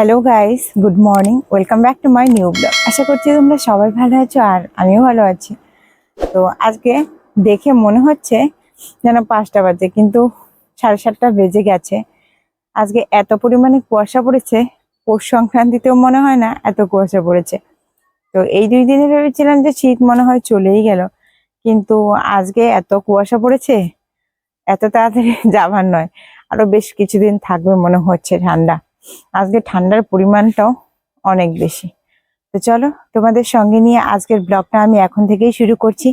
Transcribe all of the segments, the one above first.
Hello guys good morning welcome back to my new blog আশা করছি তোমরা সবাই ভালো আছো আর আমিও ভালো আছি। তো আজকে দেখে মনে হচ্ছে যেন পাঁচটা বাজে, কিন্তু সাড়ে সাতটা বেজে গেছে। আজকে এত পরিমাণে কুয়াশা পড়েছে, পৌষ সংক্রান্তিতেও মনে হয় না এত কুয়াশা পড়েছে। তো এই দুই দিনে ভেবেছিলাম যে শীত মনে হয় চলেই গেল, কিন্তু আজকে এত কুয়াশা পড়েছে, এত তাড়াতাড়ি যাবার নয়। আরও বেশ কিছুদিন থাকবে মনে হচ্ছে ঠান্ডা। আজকে ঠান্ডার পরিমাণটাও অনেক বেশি। তো চলো, তোমাদের সঙ্গে নিয়ে আজকের ব্লগটা আমি এখন থেকেই শুরু করছি,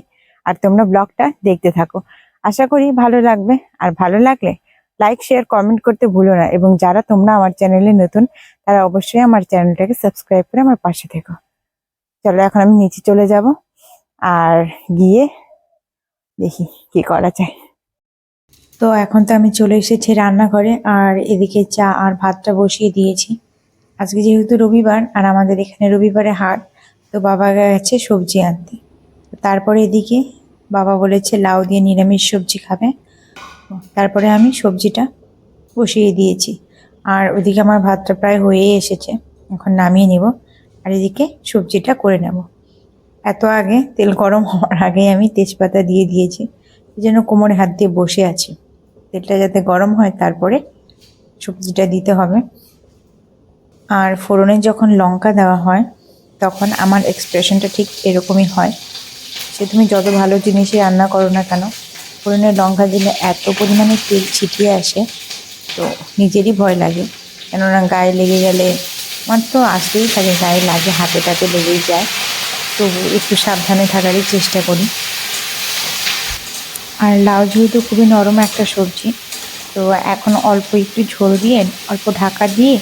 আর তোমরা ব্লগটা দেখতে থাকো। আশা করি ভালো লাগবে, আর ভালো লাগলে লাইক, শেয়ার, কমেন্ট করতে ভুলো না, এবং যারা তোমরা আমার চ্যানেলে নতুন, তারা অবশ্যই আমার চ্যানেলটাকে সাবস্ক্রাইব করে আমার পাশে থেকো। চলো, এখন আমি নিচে চলে যাব, আর গিয়ে দেখি কি করা যায়। তো এখন তো আমি চলে এসেছি রান্নাঘরে, আর এদিকে চা আর ভাতটা বসিয়ে দিয়েছি। আজকে যেহেতু রবিবার, আর আমাদের এখানে রবিবারে হাট, তো বাবা গেছে সবজি আনতে। তারপরে এদিকে বাবা বলেছে লাউ দিয়ে নিরামিষ সবজি খাবে। তারপরে আমি সবজিটা বসিয়ে দিয়েছি। আর ওদিকে আমার ভাতটা প্রায় হয়েই এসেছে, এখন নামিয়ে নেব, আর এদিকে সবজিটা করে নেব। এত আগে তেল গরম হওয়ার আগে আমি তেজপাতা দিয়ে দিয়েছি, যেন কোমরে হাত দিয়ে বসে আছি। তেলটা যাতে গরম হয়, তারপরে সবজিটা দিতে হবে। আর ফোড়নে যখন লঙ্কা দেওয়া হয়, তখন আমার এক্সপ্রেশনটা ঠিক এরকমই হয় সে তুমি যত ভালো জিনিসই রান্না করো না কেন, ফোড়নে লঙ্কা দিলে এত পরিমাণে তেল ছিটিয়ে আসে, তো নিজেরই ভয় লাগে। কেননা গায়ে লেগে গেলে আমার তো আসতেই থাকে, গায়ে লাগে, হাতে টাতে লেগেই যায়। তবু একটু সাবধানে থাকারই চেষ্টা করি। আর লাউ যেহেতু খুবই নরম একটা সবজি, তো এখন অল্প একটু ঝোল দিয়ে, অল্প ঢাকা দিয়ে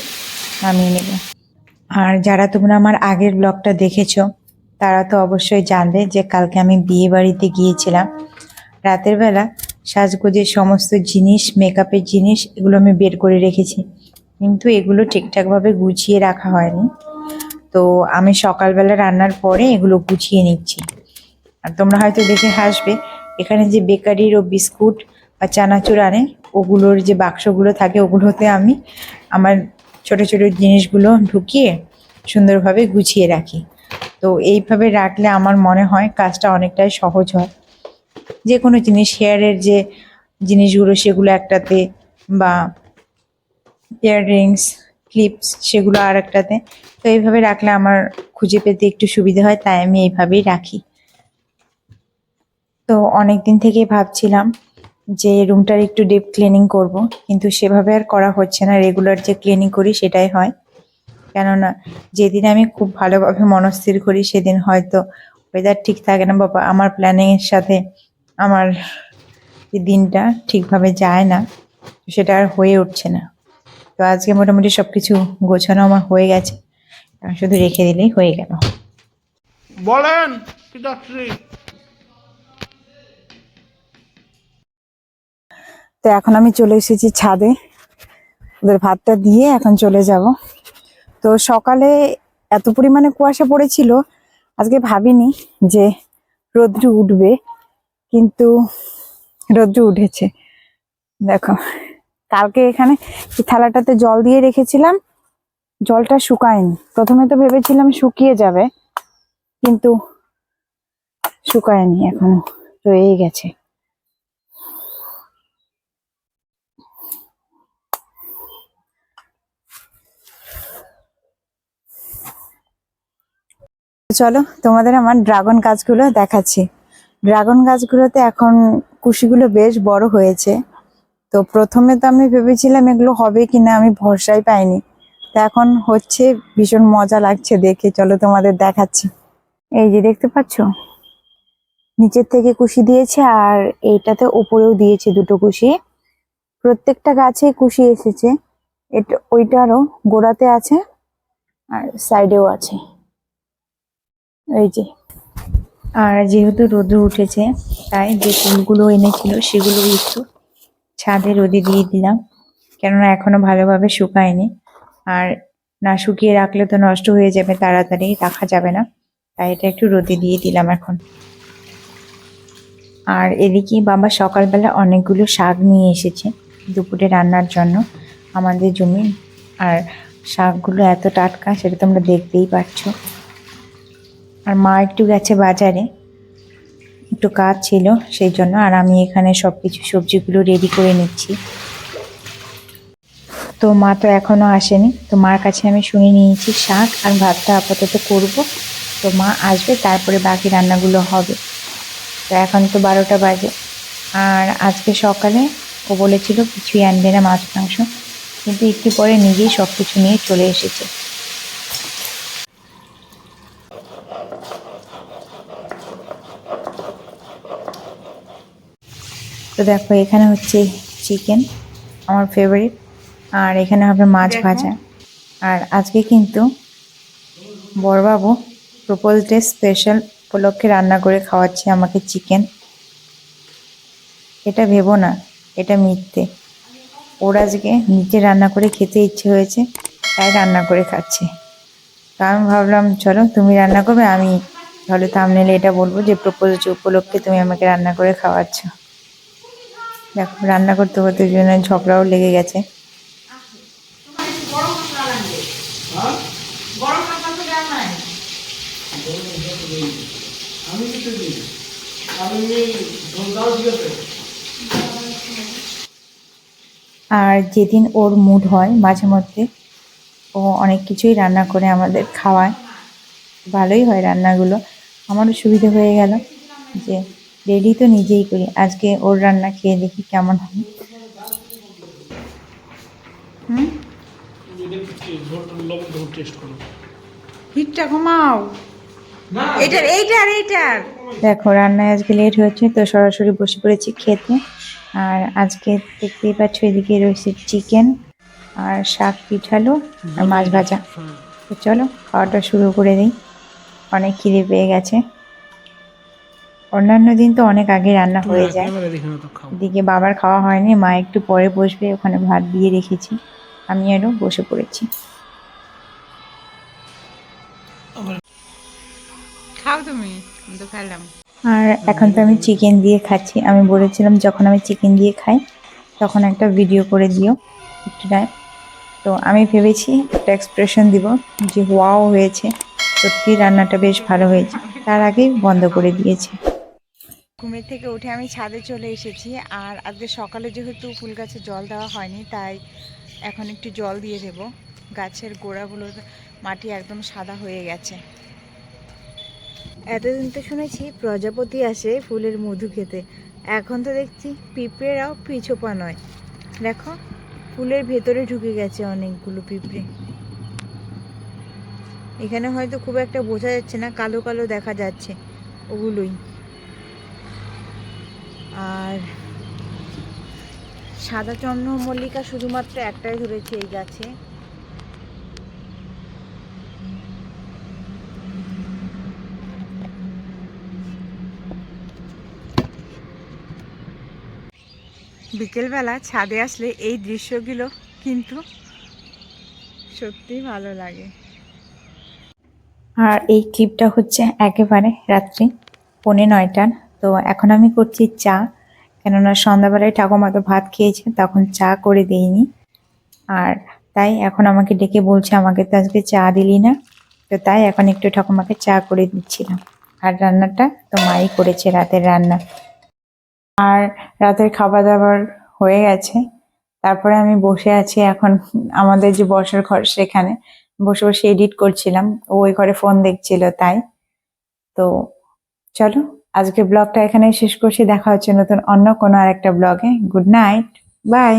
নামিয়ে নেব। আর যারা তোমরা আমার আগের ব্লগটা দেখেছ, তারা তো অবশ্যই জানবে যে কালকে আমি বিয়ে বাড়িতে গিয়েছিলাম। রাতের বেলা সাজগোজের সমস্ত জিনিস, মেকআপের জিনিস, এগুলো আমি বের করে রেখেছি। কিন্তু এগুলো ঠিকঠাকভাবে গুছিয়ে রাখা হয়নি। তো আমি সকালবেলা রান্নার পরে এগুলো গুছিয়ে নিচ্ছি। আর তোমরা হয়তো দেখে হাসবে এখানে যে বেকারির ও বিস্কুট বা চানাচুর আনে, ওগুলোর যে বাক্সগুলো থাকে, ওগুলোতে আমি আমার ছোট ছোট জিনিসগুলো ঢুকিয়ে সুন্দরভাবে গুছিয়ে রাখি। তো এইভাবে রাখলে আমার মনে হয় কাজটা অনেকটাই সহজ হয়। যে কোনো জিনিস, হেয়ারের যে জিনিসগুলো, সেগুলো একটাতে বা ইয়াররিংস ক্লিপস, সেগুলো আর একটাতে তো এইভাবে রাখলে আমার খুঁজে পেতে একটু সুবিধা হয়, তাই আমি এইভাবেই রাখি। তো অনেক দিন থেকে ভাবছিলাম যে রুমটার একটু ডিপ ক্লিনিং করব, কিন্তু সেভাবে আর করা হচ্ছে না। রেগুলার যে ক্লিনিং করি সেটাই হয়। কেননা যেদিন আমি খুব ভালোভাবে মনস্থির করি সেদিন হয়তো ওয়েদার ঠিক থাকে না। বাবা, আমার প্ল্যানিংয়ের সাথে আমার দিনটা ঠিকভাবে যায় না, সেটা আর হয়ে উঠছে না। তো আজকে মোটামুটি সব কিছু গোছানো আমার হয়ে গেছে। শুধু রেখে দিলেই হয়ে গেল। বলেন পিতাশ্রী তো এখন আমি চলে এসেছি ছাদে। ওদের ভাতটা দিয়ে এখন চলে যাব। তো সকালে এত পরিমাণে কুয়াশা পড়েছিল, আজকে ভাবিনি যে রোদ্রু উঠবে, কিন্তু রোদ্রু উঠেছে। দেখো, কালকে এখানে থালাটাতে জল দিয়ে রেখেছিলাম, জলটা শুকায়নি। প্রথমে তো ভেবেছিলাম শুকিয়ে যাবে, কিন্তু শুকায়নি, এখনও রয়েই গেছে। চলো, তোমাদের আমার ড্রাগন গাছগুলো দেখাচ্ছি। ড্রাগন গাছগুলোতে এখন কুশিগুলো বেশ বড় হয়েছে। তো প্রথমে তো আমি ভেবেছিলাম এগুলো হবে কিনা, আমি ভরসাই পাইনি। তো এখন হচ্ছে, ভীষণ মজা লাগছে দেখে। চলো, তোমাদের দেখাচ্ছি। এই যে দেখতে পাচ্ছো? নিচের থেকে কুশি দিয়েছে আর এইটাতে উপরেও দিয়েছে দুটো কুশি। প্রত্যেকটা গাছে কুশি এসেছে। এটা, ওইটারও গোড়াতে আছে আর সাইডেও আছে। এই যে। আর যেহেতু রোদ্র উঠেছে, তাই যে ফুলগুলো এনেছিল সেগুলো একটু ছাদে রোদে দিয়ে দিলাম। কেননা এখনও ভালোভাবে শুকায়নি। আর না শুকিয়ে রাখলে তো নষ্ট হয়ে যাবে তাড়াতাড়ি, রাখা যাবে না। তাই এটা একটু রোদে দিয়ে দিলাম এখন। আর এদিকে বাবা সকালবেলা অনেকগুলো শাক নিয়ে এসেছে দুপুরে রান্নার জন্য আমাদের জমি। আর শাকগুলো এত টাটকা, সেটা তোমরা দেখতেই পাচ্ছ। আর মা একটু গেছে বাজারে। একটু কাজ ছিল সেই জন্য, আর আমি এখানে সব কিছু সবজিগুলো রেডি করে নিচ্ছি। তো মা তো এখনও আসেনি। তো মার কাছে আমি শুনে নিয়েছি শাক আর ভাতটা আপাতত করব। তো মা আসবে, তারপরে বাকি রান্নাগুলো হবে। তো এখন তো বারোটা বাজে। আর আজকে সকালে ও বলেছিল, কিছুই আনবে না মাছ, মাংস। কিন্তু একটু পরে নিজেই সব কিছু নিয়ে চলে এসেছে। তো দেখো এখানে হচ্ছে চিকেন আমার ফেভারিট আর এখানে হবে মাছ ভাজা। আর আজকে কিন্তু বড়বাবু প্রপোজ ডে স্পেশাল উপলক্ষে রান্না করে খাওয়াচ্ছে আমাকে চিকেন এটা ভেবো না এটা মিথ্যে। ওর আজকে নিজে রান্না করে খেতে ইচ্ছে হয়েছে তাই রান্না করে খাচ্ছে। তা আমি ভাবলাম চলো তুমি রান্না করবে আমি তাহলে থামনেলে এটা বলব যে প্রপোজ উপলক্ষে তুমি আমাকে রান্না করে খাওয়াচ্ছ। দেখো, রান্না করতে করতে জন্য ঝগড়াও লেগে গেছে। আর যেদিন ওর মুড হয় মাঝে মধ্যে, ও অনেক কিছুই রান্না করে আমাদের খাওয়ায়। ভালোই হয় রান্নাগুলো। আমারও সুবিধে হয়ে গেল যে ডেলি তো নিজেই করি। আজকে ওর রান্না খেয়ে দেখি কেমন হয়। হিটটা কমাও এইটার এইটার দেখো রান্নায় আজকে লেট হয়েছে তো সরাসরি বসে পড়েছি খেতে। আর আজকে দেখতেই পাচ্ছ এদিকে রয়েছে চিকেন আর শাক পিঠালো আর মাছ ভাজা। তো চলো খাওয়াটা শুরু করে দিই। অনেক খিদে পেয়ে গেছে। অন্যান্য দিন তো অনেক আগে রান্না হয়ে যায়। এদিকে বাবার খাওয়া হয়নি মা একটু পরে বসবে ওখানে ভাত দিয়ে রেখেছি। আমি আরও বসে পড়েছি। খাও তুমি তো খেলাম। আর এখন তো আমি চিকেন দিয়ে খাচ্ছি। আমি বলেছিলাম যখন আমি চিকেন দিয়ে খাই তখন একটা ভিডিও করে দিও একটু টাইম তো আমি ভেবেছি একটা এক্সপ্রেশন দিব যে ওয়াও হয়েছে। সত্যি রান্নাটা বেশ ভালো হয়েছে। তার আগেই বন্ধ করে দিয়েছে। ঘুমের থেকে উঠে আমি ছাদে চলে এসেছি। আর আজকে সকালে যেহেতু ফুল গাছে জল দেওয়া হয়নি, তাই এখন একটু জল দিয়ে দেব। গাছের গোড়াগুলোর মাটি একদম সাদা হয়ে গেছে। এতদিন তো শুনেছি প্রজাপতি আসে ফুলের মধু খেতে। এখন তো দেখছি পিঁপড়েরাও পিছোপা নয়। দেখো, ফুলের ভেতরে ঢুকে গেছে অনেকগুলো পিঁপড়ে। এখানে হয়তো খুব একটা বোঝা যাচ্ছে না, কালো কালো দেখা যাচ্ছে ওগুলোই। আর সাদা চন্দ্র মল্লিকা শুধুমাত্র একটাই ধরেছে এই গাছে। বিকেলবেলা ছাদে আসলে এই দৃশ্যগুলো কিন্তু সত্যি ভালো লাগে। আর এই ক্লিপটা হচ্ছে একেবারে রাত্রি, পৌনে নয়টার। তো এখন আমি করছি চা। কেননা সন্ধ্যাবেলায় ঠাকুমা তো ভাত খেয়েছে, তখন চা করে দিইনি। আর তাই এখন আমাকে ডেকে বলছে, আমাকে তো আজকে চা দিলি না। তো তাই এখন একটু ঠাকুমাকে চা করে দিচ্ছিলাম। আর রান্নাটা তো মাই করেছে রাতের রান্না। আর রাতের খাবার দাবার হয়ে গেছে। তারপরে আমি বসে আছি এখন আমাদের যে বসার ঘর সেখানে। বসে বসে এডিট করছিলাম। ওই ঘরে ফোন দেখছিল তাই। তো চলো আজকে ব্লগটা এখানে শেষ করছি। দেখা হচ্ছে নতুন অন্য কোনো আর একটা ব্লগে। Good night. বাই।